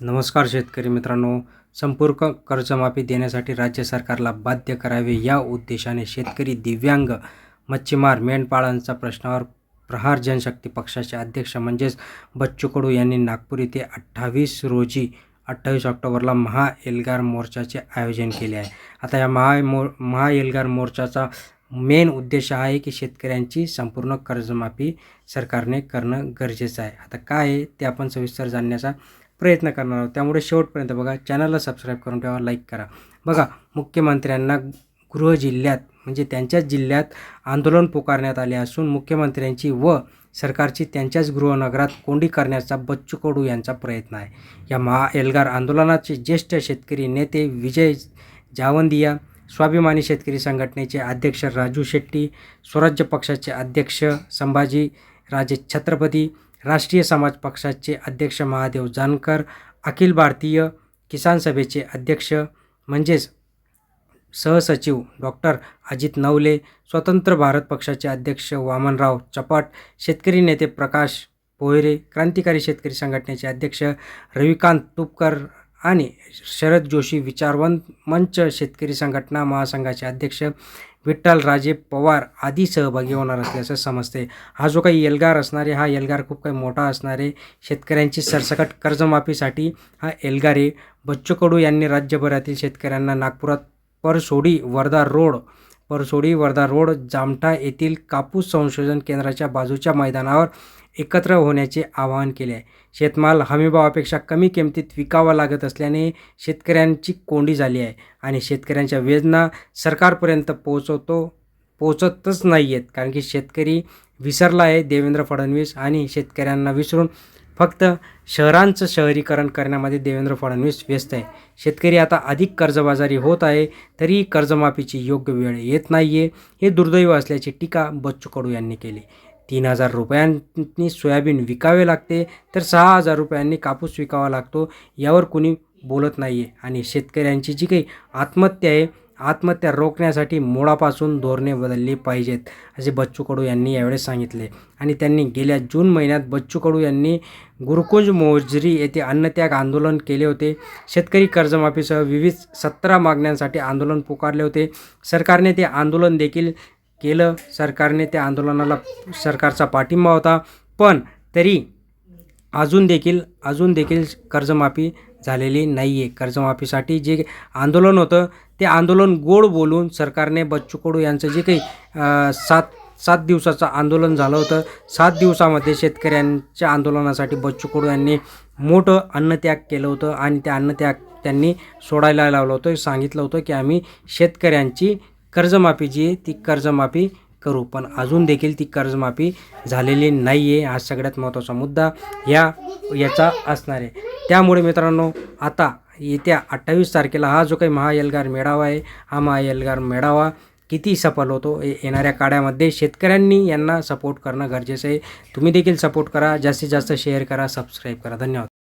नमस्कार शेतकरी मित्रांनो. संपूर्ण कर्जमाफी देण्यासाठी राज्य सरकारला बाध्य करावे या उद्देशाने शेतकरी दिव्यांग मच्छीमार मेंढपाळांचा प्रश्नावर प्रहार जनशक्ती पक्षाचे अध्यक्ष म्हणजेच बच्चू कडू यांनी नागपूर येथे अठ्ठावीस रोजी अठ्ठावीस ऑक्टोबरला महा एल्गार मोर्चाचे आयोजन केले आहे. आता या महा मो महा एल्गार मोर्चाचा मेन उद्देश हा आहे की शेतकऱ्यांची संपूर्ण कर्जमाफी सरकारने करणं गरजेचं आहे. आता काय आहे ते आपण सविस्तर जाणण्याचा प्रयत्न करणार आहोत. त्यामुळे शेवटपर्यंत बघा चॅनलला सबस्क्राईब करून ठेवा लाईक करा. बघा मुख्यमंत्र्यांना गृह जिल्ह्यात म्हणजे त्यांच्याच जिल्ह्यात आंदोलन पुकारण्यात आले असून मुख्यमंत्र्यांची व सरकारची त्यांच्याच गृहनगरात कोंडी करण्याचा बच्चू कडू यांचा प्रयत्न आहे. या महा एल्गार आंदोलनाचे ज्येष्ठ शेतकरी नेते विजय जावंदिया स्वाभिमानी शेतकरी संघटनेचे अध्यक्ष राजू शेट्टी स्वराज्य पक्षाचे अध्यक्ष संभाजी राजे छत्रपती राष्ट्रीय समाज पक्षाचे अध्यक्ष महादेव जानकर अखिल भारतीय किसान सभेचे अध्यक्ष म्हणजेच सहसचिव डॉक्टर अजित नवले स्वतंत्र भारत पक्षाचे अध्यक्ष वामनराव चपाट शेतकरी नेते प्रकाश पोहरे क्रांतिकारी शेतकरी संघटनेचे अध्यक्ष रविकांत तुपकर आणि शरद जोशी विचारवंत मंच शेतकरी संघटना महासंघाचे अध्यक्ष विठ्ठल राजे पवार आदी सहभागी होणार असल्याचं समजते. हा जो काही एल्गार असणारे हा एल्गार खूप काही मोठा असणारे शेतकऱ्यांची सरसकट कर्जमाफीसाठी हा एल्गारे बच्चू कडू यांनी राज्यभरातील शेतकऱ्यांना नागपुरात परसोडी वर्धा रोड परसोडी वर्धा रोड जामठा येथील कापूस संशोधन केंद्राच्या बाजूच्या मैदानावर एकत्र होण्याचे आवाहन केले आहे. शेतमाल हमीभावापेक्षा कमी किमतीत विकावा लागत असल्याने शेतकऱ्यांची कोंडी झाली आहे आणि शेतकऱ्यांच्या वेदना सरकारपर्यंत पोहोचवतो पोहोचतच नाही आहेत कारण की शेतकरी विसरला आहे देवेंद्र फडणवीस आणि शेतकऱ्यांना विसरून फक्त शहरांचं शहरीकरण करण्यामध्ये देवेंद्र फडणवीस व्यस्त आहे. शेतकरी आता अधिक कर्जबाजारी होत आहे तरी कर्जमाफीची योग्य वेळ येत नाही आहे हे दुर्दैव असल्याची टीका बच्चू कडू यांनी केली. तीन हजार रुपयांनी सोयाबीन विकावे लागते तर सहा हजार रुपयांनी कापूस विकावा लागतो यावर कुणी बोलत नाही आहे आणि शेतकऱ्यांची जी काही आत्महत्या आहे आत्महत्या रोखण्यासाठी मुळापासून धोरणे बदलली पाहिजेत असे बच्चू कडू यांनी यावेळेस सांगितले. आणि त्यांनी गेल्या जून महिन्यात बच्चू कडू यांनी गुरुकुंज मोजरी येथे अन्नत्याग आंदोलन केले होते. शेतकरी कर्जमाफीसह विविध सतरा मागण्यांसाठी आंदोलन पुकारले होते. सरकारने ते आंदोलन देखील केलं. सरकारने त्या आंदोलनाला सरकारचा पाठिंबा होता. पण तरी अजून देखील अजून देखील कर्जमाफी झालेली नाही आहे कर्जमाफीसाठी जे आंदोलन होतं ते आंदोलन गोड बोलून सरकारने बच्चू कडू यांचं जे काही सात सात दिवसाचं आंदोलन झालं होतं सात दिवसामध्ये शेतकऱ्यांच्या आंदोलनासाठी बच्चू कडू यांनी मोठं अन्नत्याग केलं होतं आणि त्या अन्नत्याग त्यांनी सोडायला लावलं होतं. सांगितलं होतं की आम्ही शेतकऱ्यांची कर्जमाफी जी आहे ती कर्जमाफी करू. पण अजून देखील ती कर्जमाफी झालेली नाही आहे हा सगळ्यात महत्त्वाचा मुद्दा ह्या याचा असणार आहे. त्यामुळे मित्रांनो आता येत्या अठ्ठावीस तारखेला हा जो काही महाएल्गार मेळावा आहे हा महाएल्गार मेळावा किती सफल होतो येणाऱ्या काळामध्ये शेतकऱ्यांनी यांना सपोर्ट करणं गरजेचं आहे. तुम्ही देखील सपोर्ट करा जास्तीत जास्त शेअर करा सबस्क्राईब करा. धन्यवाद.